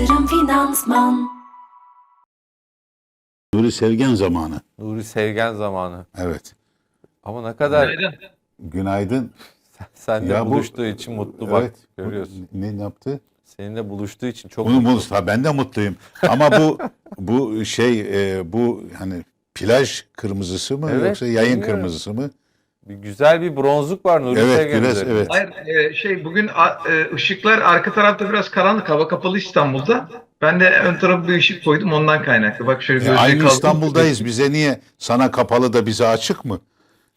Yatırım Finansman Nuri Sevgen zamanı. Nuri Sevgen zamanı. Evet. Ama ne kadar Günaydın. Günaydın. seninle Ya bu- buluştuğu için mutlu bak evet. görüyorsun. Ne, ne yaptı? Seninle buluştuğu için çok Bunu mutlu. ha, ben de mutluyum. Ama bu bu şey e, bu hani plaj kırmızısı mı Evet, yoksa yayın bilmiyorum. kırmızısı mı? Bir güzel bir bronzluk var Nuri Evet, Sevgen biraz, üzerinde. evet. Hayır e, şey bugün a- e, ışıklar arka tarafta biraz karanlık hava kapalı İstanbul'da. Ben de ön tarafa bir ışık koydum ondan kaynaklı. Bak şöyle E, gözlüğü aynı kaldırdım. İstanbul'dayız. Bize niye sana kapalı da bize açık mı?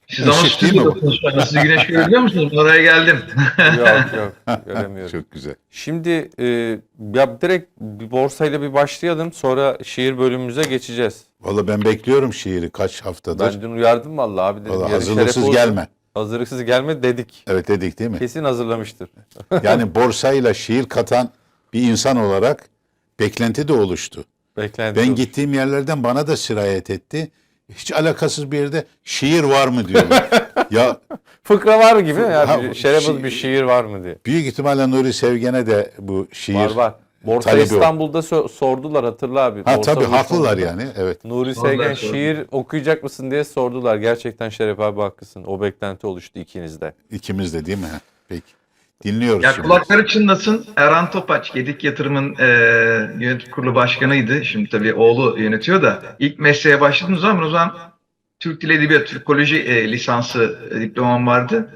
Siz ama Işık değil mi bu? stüdyodasınız şu anda. Siz güneş görebiliyor musunuz? Oraya geldim. yok yok göremiyorum. Çok güzel. Şimdi e, ya direkt bir borsayla bir başlayalım sonra şiir bölümümüze geçeceğiz. Valla ben bekliyorum şiiri kaç haftadır. Ben dün uyardım vallahi abi dedim. Valla hazırlıksız gelme. Hazırlıksız gelme dedik. Evet dedik değil mi? Kesin hazırlamıştır. Yani borsayla şiir katan bir insan olarak beklenti de oluştu. Beklenti. Ben olur. gittiğim yerlerden bana da sirayet etti. Hiç alakasız bir yerde şiir var mı diyorlar. ya Fıkra var gibi ya Ha, bir şerefsiz şi- bir şiir var mı diye. büyük ihtimalle Nuri Sevgen'e de bu şiir Var var. Borsa talebi. İstanbul'da so- sordular hatırla abi. Ha Borsa tabii haklılar yani. Evet. Nuri Sordular, Sevgen sordular. şiir okuyacak mısın diye sordular. Gerçekten Şeref abi haklısın. O beklenti oluştu ikinizde. ikimiz de değil mi? Ha, Peki. Dinliyoruz ya şimdi. kulakları çınlasın. Erhan Topaç, Gedik Yatırım'ın e, yönetim kurulu başkanıydı. Şimdi tabii oğlu yönetiyor da. ilk mesleğe başladığım zaman o zaman Türk Dili Edebiyatı, Türkoloji e, lisansı e, diplomam vardı.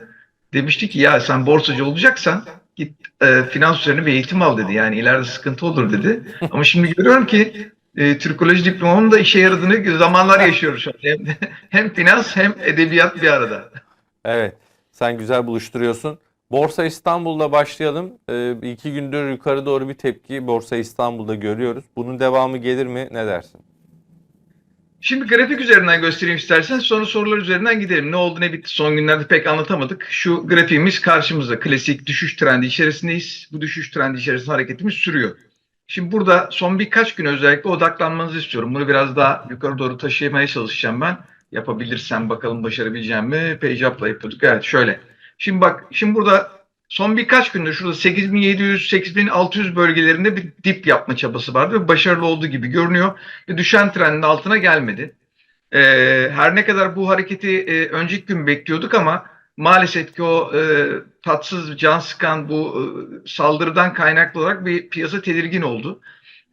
Demişti ki ya sen borsacı olacaksan git e, finans üzerine bir eğitim al dedi. Yani ileride sıkıntı olur dedi. Ama şimdi görüyorum ki e, Türkoloji diplomamın da işe yaradığını zamanlar yaşıyoruz. Hem, hem finans hem edebiyat bir arada. Evet. Sen güzel buluşturuyorsun. Borsa İstanbul'da başlayalım. Ee, iki gündür yukarı doğru bir tepki Borsa İstanbul'da görüyoruz. Bunun devamı gelir mi? Ne dersin? Şimdi grafik üzerinden göstereyim istersen sonra sorular üzerinden gidelim. Ne oldu ne bitti son günlerde pek anlatamadık. Şu grafiğimiz karşımızda klasik düşüş trendi içerisindeyiz. Bu düşüş trendi içerisinde hareketimiz sürüyor. Şimdi burada son birkaç gün özellikle odaklanmanızı istiyorum. Bunu biraz daha yukarı doğru taşımaya çalışacağım ben. Yapabilirsem bakalım başarabileceğim mi? Page up'la yapıyorduk. Evet şöyle. Şimdi bak şimdi burada son birkaç gündür şurada 8700-8600 bölgelerinde bir dip yapma çabası vardı ve başarılı olduğu gibi görünüyor ve düşen trendin altına gelmedi. Ee, her ne kadar bu hareketi e, önceki gün bekliyorduk ama maalesef ki o e, tatsız, can sıkan bu e, saldırıdan kaynaklı olarak bir piyasa tedirgin oldu.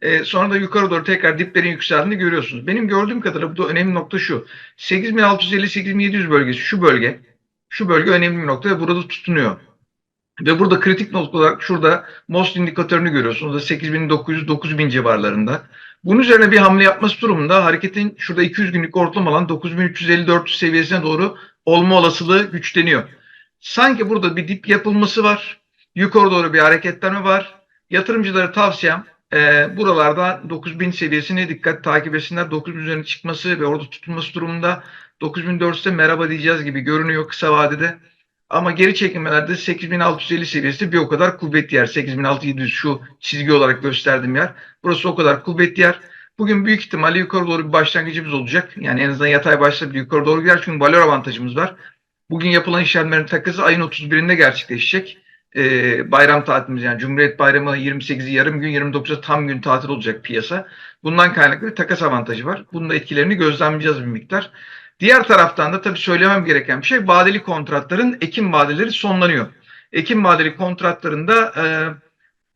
E, sonra da yukarı doğru tekrar diplerin yükseldiğini görüyorsunuz. Benim gördüğüm kadarıyla burada önemli nokta şu. 8650-8700 bölgesi şu bölge. Şu bölge önemli bir nokta ve burada tutunuyor. Ve burada kritik nokta olarak şurada MOST indikatörünü görüyorsunuz. Da 8900-9000 civarlarında. Bunun üzerine bir hamle yapması durumunda hareketin şurada 200 günlük ortalama olan 9350-400 seviyesine doğru olma olasılığı güçleniyor. Sanki burada bir dip yapılması var. Yukarı doğru bir hareketlenme var. Yatırımcılara tavsiyem e, buralarda 9000 seviyesine dikkat takip etsinler. 9000 üzerine çıkması ve orada tutulması durumunda 9400'e merhaba diyeceğiz gibi görünüyor kısa vadede. Ama geri çekilmelerde 8650 seviyesi bir o kadar kuvvetli yer. 8600 şu çizgi olarak gösterdiğim yer. Burası o kadar kuvvetli yer. Bugün büyük ihtimalle yukarı doğru bir başlangıcımız olacak. Yani en azından yatay başta bir yukarı doğru gider. Çünkü valor avantajımız var. Bugün yapılan işlemlerin takası ayın 31'inde gerçekleşecek. Ee, bayram tatilimiz yani Cumhuriyet Bayramı 28'i yarım gün 29'a tam gün tatil olacak piyasa. Bundan kaynaklı takas avantajı var. Bunun da etkilerini gözlemleyeceğiz bir miktar. Diğer taraftan da tabii söylemem gereken bir şey vadeli kontratların Ekim vadeleri sonlanıyor. Ekim vadeli kontratlarında e,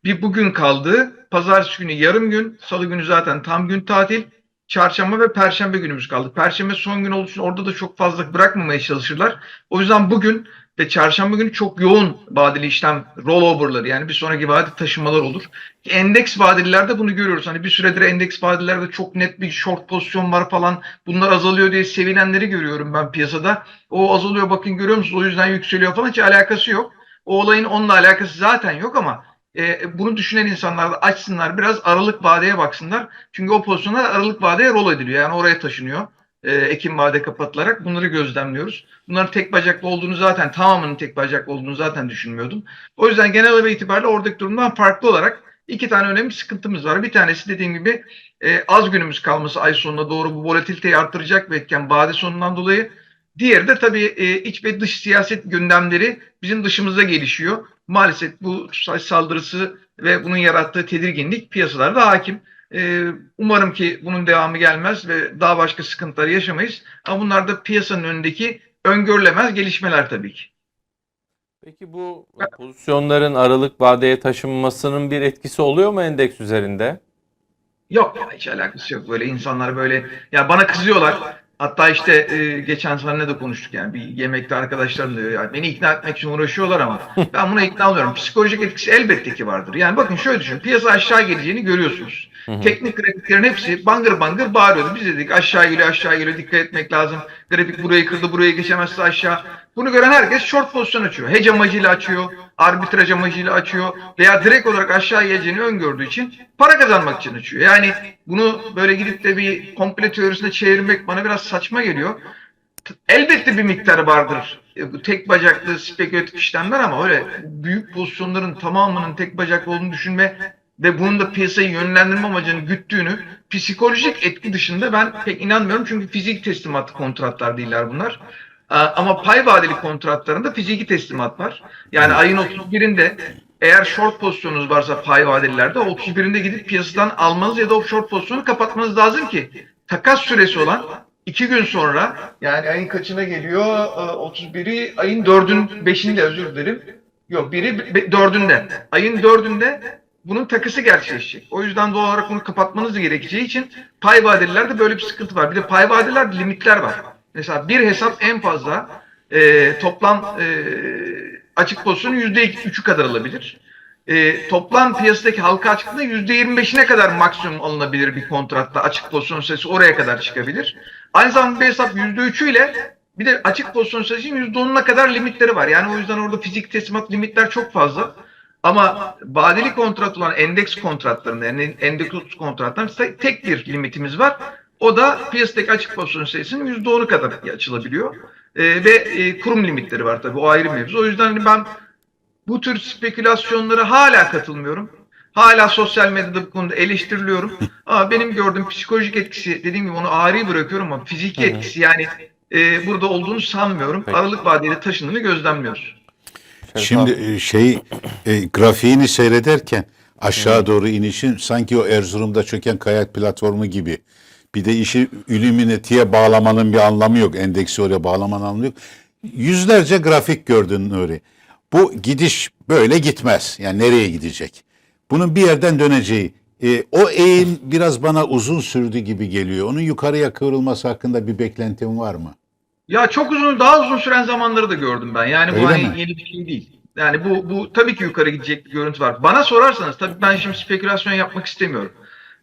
bir bugün kaldı. Pazartesi günü yarım gün, salı günü zaten tam gün tatil. Çarşamba ve perşembe günümüz kaldı. Perşembe son gün olduğu için orada da çok fazla bırakmamaya çalışırlar. O yüzden bugün ve çarşamba günü çok yoğun vadeli işlem rollover'ları yani bir sonraki vade taşımalar olur. Endeks vadelilerde bunu görüyoruz. Hani bir süredir endeks vadelilerde çok net bir short pozisyon var falan. Bunlar azalıyor diye sevinenleri görüyorum ben piyasada. O azalıyor bakın görüyor musunuz? O yüzden yükseliyor falan hiç alakası yok. O olayın onunla alakası zaten yok ama e, bunu düşünen insanlar da açsınlar biraz aralık vadeye baksınlar. Çünkü o pozisyonlar aralık vadeye rol ediliyor. Yani oraya taşınıyor. E, Ekim vade kapatılarak bunları gözlemliyoruz. Bunların tek bacaklı olduğunu zaten tamamının tek bacaklı olduğunu zaten düşünmüyordum. O yüzden genel itibariyle oradaki durumdan farklı olarak iki tane önemli sıkıntımız var. Bir tanesi dediğim gibi e, az günümüz kalması ay sonuna doğru bu volatiliteyi arttıracak bir etken vade sonundan dolayı. Diğeri de tabii e, iç ve dış siyaset gündemleri bizim dışımıza gelişiyor. maalesef bu saldırısı ve bunun yarattığı tedirginlik piyasalarda hakim. Ee, umarım ki bunun devamı gelmez ve daha başka sıkıntılar yaşamayız. Ama bunlar da piyasanın önündeki öngörülemez gelişmeler tabii ki. Peki bu pozisyonların aralık vadeye taşınmasının bir etkisi oluyor mu endeks üzerinde? Yok hiç alakası yok böyle insanlar böyle ya bana kızıyorlar. Hatta işte e, geçen sene de konuştuk yani bir yemekte arkadaşlarım diyor yani beni ikna etmek için uğraşıyorlar ama ben buna ikna oluyorum. Psikolojik etkisi elbette ki vardır. Yani bakın şöyle düşün piyasa aşağı geleceğini görüyorsunuz. Hı hı. Teknik grafiklerin hepsi bangır bangır bağırıyordu. Biz dedik aşağı geliyor aşağı geliyor dikkat etmek lazım. Grafik burayı kırdı burayı geçemezse aşağı. Bunu gören herkes short pozisyon açıyor. Hedge amacıyla açıyor, arbitraj amacıyla açıyor veya direkt olarak aşağı geleceğini öngördüğü için para kazanmak için açıyor. Yani bunu böyle gidip de bir komple teorisine çevirmek bana biraz saçma geliyor. Elbette bir miktarı vardır. E, tek bacaklı spekülatif işlemler ama öyle büyük pozisyonların tamamının tek bacaklı olduğunu düşünme ve bunun da piyasayı yönlendirme amacını güttüğünü psikolojik etki dışında ben pek inanmıyorum. Çünkü fizik teslimatlı kontratlar değiller bunlar. Aa, Ama pay vadeli kontratlarında fiziki teslimat var. Yani ayın 31'inde eğer short pozisyonunuz varsa pay vadelilerde 31'inde gidip piyasadan almanız ya da o short pozisyonu kapatmanız lazım ki takas süresi olan 2 gün sonra yani ayın kaçına geliyor? Ee, 31'i ayın 4'ün 5'inde özür dilerim. Yok biri 4'ünde. Ayın 4'ünde bunun takısı gerçekleşecek. O yüzden doğal olarak bunu kapatmanız gerekeceği için pay vadelilerde böyle bir sıkıntı var. Bir de pay vadelilerde limitler var. Mesela bir hesap en fazla e, toplam e, açık pozisyonu %3'ü kadar alabilir. E, toplam piyasadaki halka açıklığında %25'ine kadar maksimum alınabilir bir kontratta. Açık pozisyon sayısı oraya kadar çıkabilir. Aynı zamanda bir hesap %3'üyle bir de açık pozisyon sayısının %10'una kadar limitleri var. Yani o yüzden orada fizik teslimat limitler çok fazla. Ama vadeli kontrat olan endeks kontratlarında yani endeks kontratlarında tek bir limitimiz var. O da piyasadaki açık pozisyon sayısının %10'u kadar açılabiliyor. Ee, ve e, kurum limitleri var tabii o ayrı mevzu. O yüzden hani ben bu tür spekülasyonlara hala katılmıyorum. Hala sosyal medyada bu konuda eleştiriliyorum. Ama benim gördüğüm psikolojik etkisi dediğim gibi onu ağrı bırakıyorum ama fiziki etkisi yani e, burada olduğunu sanmıyorum. Peki. Aralık vadeli taşındığını gözlemliyoruz. Şimdi e, şey e, grafiğini seyrederken aşağı doğru inişin sanki o Erzurum'da çöken kayak platformu gibi. Bir de işi Illuminati'ye bağlamanın bir anlamı yok. Endeksi oraya bağlamanın anlamı yok. Yüzlerce grafik gördün Nuri. Bu gidiş böyle gitmez. Yani nereye gidecek? Bunun bir yerden döneceği. e, o eğim biraz bana uzun sürdü gibi geliyor. Onun yukarıya kıvrılması hakkında bir beklentin var mı? Ya çok uzun, daha uzun süren zamanları da gördüm ben. Yani bu Öyle hani mi? yeni bir şey değil. Yani bu bu tabii ki yukarı gidecek bir görüntü var. Bana sorarsanız tabii ben şimdi spekülasyon yapmak istemiyorum.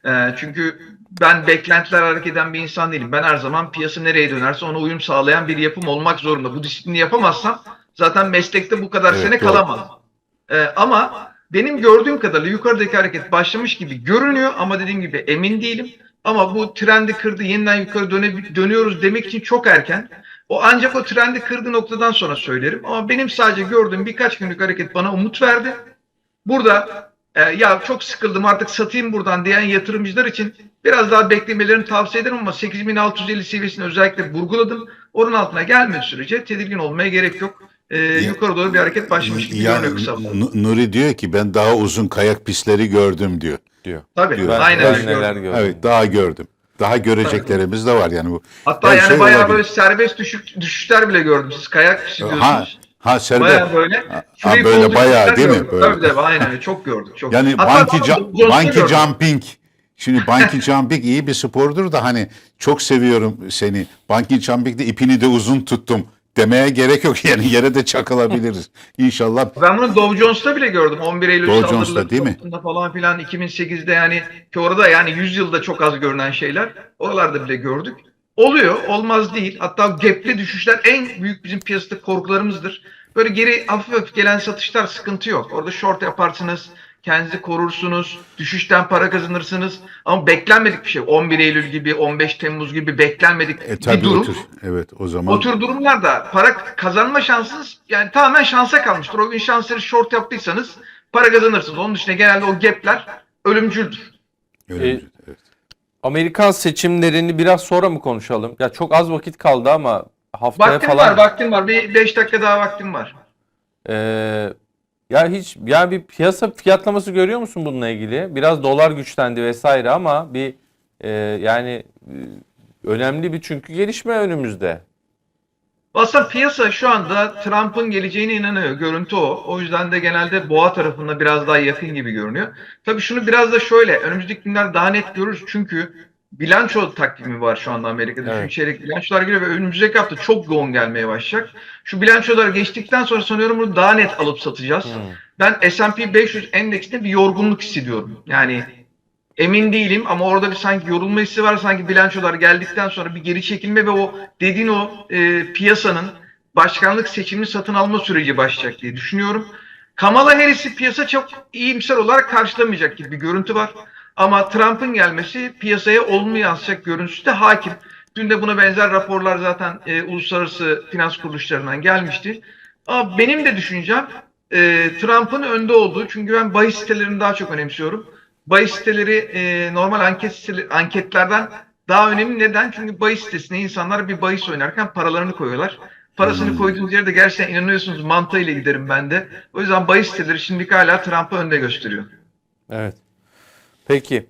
Ee, çünkü ben beklentiler hareket eden bir insan değilim. Ben her zaman piyasa nereye dönerse ona uyum sağlayan bir yapım olmak zorunda. Bu disiplini yapamazsam zaten meslekte bu kadar Evet, sene doğru. kalamam. Ee, ama benim gördüğüm kadarıyla yukarıdaki hareket başlamış gibi görünüyor ama dediğim gibi emin değilim. Ama bu trendi kırdı yeniden yukarı döne, dönüyoruz demek için çok erken. O ancak o trendi kırdığı noktadan sonra söylerim. Ama benim sadece gördüğüm birkaç günlük hareket bana umut verdi. Burada e, ya çok sıkıldım artık satayım buradan diyen yatırımcılar için biraz daha beklemelerini tavsiye ederim ama 8650 seviyesini özellikle vurguladım. Onun altına gelmediği sürece tedirgin olmaya gerek yok. E, yukarı doğru bir hareket başlamış gibi Yani görünüyor Nuri diyor ki ben daha uzun kayak pistleri gördüm diyor. diyor. Tabii diyor. Ben, aynen ben neler gördüm. gördüm. Evet daha gördüm. Daha göreceklerimiz de var yani bu. Hatta yani şey bayağı olabilir. böyle serbest düşük, düşüşler bile gördüm. Siz kayak Ha, diyorsunuz. ha serbest. Bayağı böyle. Ha, böyle bayağı değil mi? Böyle. Tabii tabii aynen çok gördük. Çok. Yani Hatta banki, ca- banki jumping. Şimdi banki jumping iyi bir spordur da hani çok seviyorum seni. Banki jumping'de ipini de uzun tuttum demeye gerek yok. Yani yere de çakılabiliriz. İnşallah Ben bunu Dow Jones'ta bile gördüm. 11 Eylül Dow Jones'ta değil mi? falan filan 2008'de yani ki orada yani 100 yılda çok az görünen şeyler. Oralarda bile gördük. Oluyor. Olmaz değil. Hatta gap'li düşüşler en büyük bizim piyasada korkularımızdır. Böyle geri hafif hafif gelen satışlar sıkıntı yok. Orada short yaparsınız. Kendinizi korursunuz. Düşüşten para kazanırsınız. Ama beklenmedik bir şey. 11 Eylül gibi, 15 Temmuz gibi beklenmedik e, bir tabii durum. o tür. Evet o zaman. O tür durumlarda para kazanma şansınız yani tamamen şansa kalmıştır. O gün şansları short yaptıysanız para kazanırsınız. Onun dışında genelde o gapler ölümcüldür. Öyle E. Amerikan seçimlerini biraz sonra mı konuşalım? Ya çok az vakit kaldı ama haftaya Vaktim falan var, vaktim var. Bir 5 dakika daha vaktim var. Ee, Ya hiç ya bir piyasa fiyatlaması görüyor musun bununla ilgili? Biraz dolar güçlendi vesaire ama bir e, yani e, önemli bir çünkü gelişme önümüzde. Aslında piyasa şu anda Trump'ın geleceğine inanıyor. Görüntü o. O yüzden de genelde boğa tarafında biraz daha yakın gibi görünüyor. Tabii şunu biraz da şöyle. Önümüzdeki günler daha net görürüz. Çünkü bilanço takvimi var şu anda Amerika'da. Evet. Üçüncü çeyrek bilançolar geliyor ve önümüzdeki hafta çok yoğun gelmeye başlayacak. Şu bilançolar geçtikten sonra sanıyorum bunu daha net alıp satacağız. Hmm. Ben S&P 500 endeksinde bir yorgunluk hissediyorum. Yani emin değilim ama orada bir sanki yorulma hissi var. Sanki bilançolar geldikten sonra bir geri çekilme ve o dediğin o e, piyasanın başkanlık seçimini satın alma süreci başlayacak diye düşünüyorum. Kamala Harris'i piyasa çok iyimser olarak karşılamayacak gibi bir görüntü var. Ama Trump'ın gelmesi piyasaya olumlu yansıyacak görüntüsü de hakim. Dün de buna benzer raporlar zaten e, uluslararası finans kuruluşlarından gelmişti. Ama benim de düşüncem e, Trump'ın önde olduğu çünkü ben bahis sitelerini daha çok önemsiyorum. Bahis siteleri e, normal anket siteleri, anketlerden daha önemli. Neden? Çünkü bahis sitesine insanlar bir bahis oynarken paralarını koyuyorlar. Parasını koyduğunuz yerde gerçekten inanıyorsunuz mantığıyla giderim ben de. O yüzden bahis siteleri şimdilik hala Trump'ı önde gösteriyor. Evet. Peki.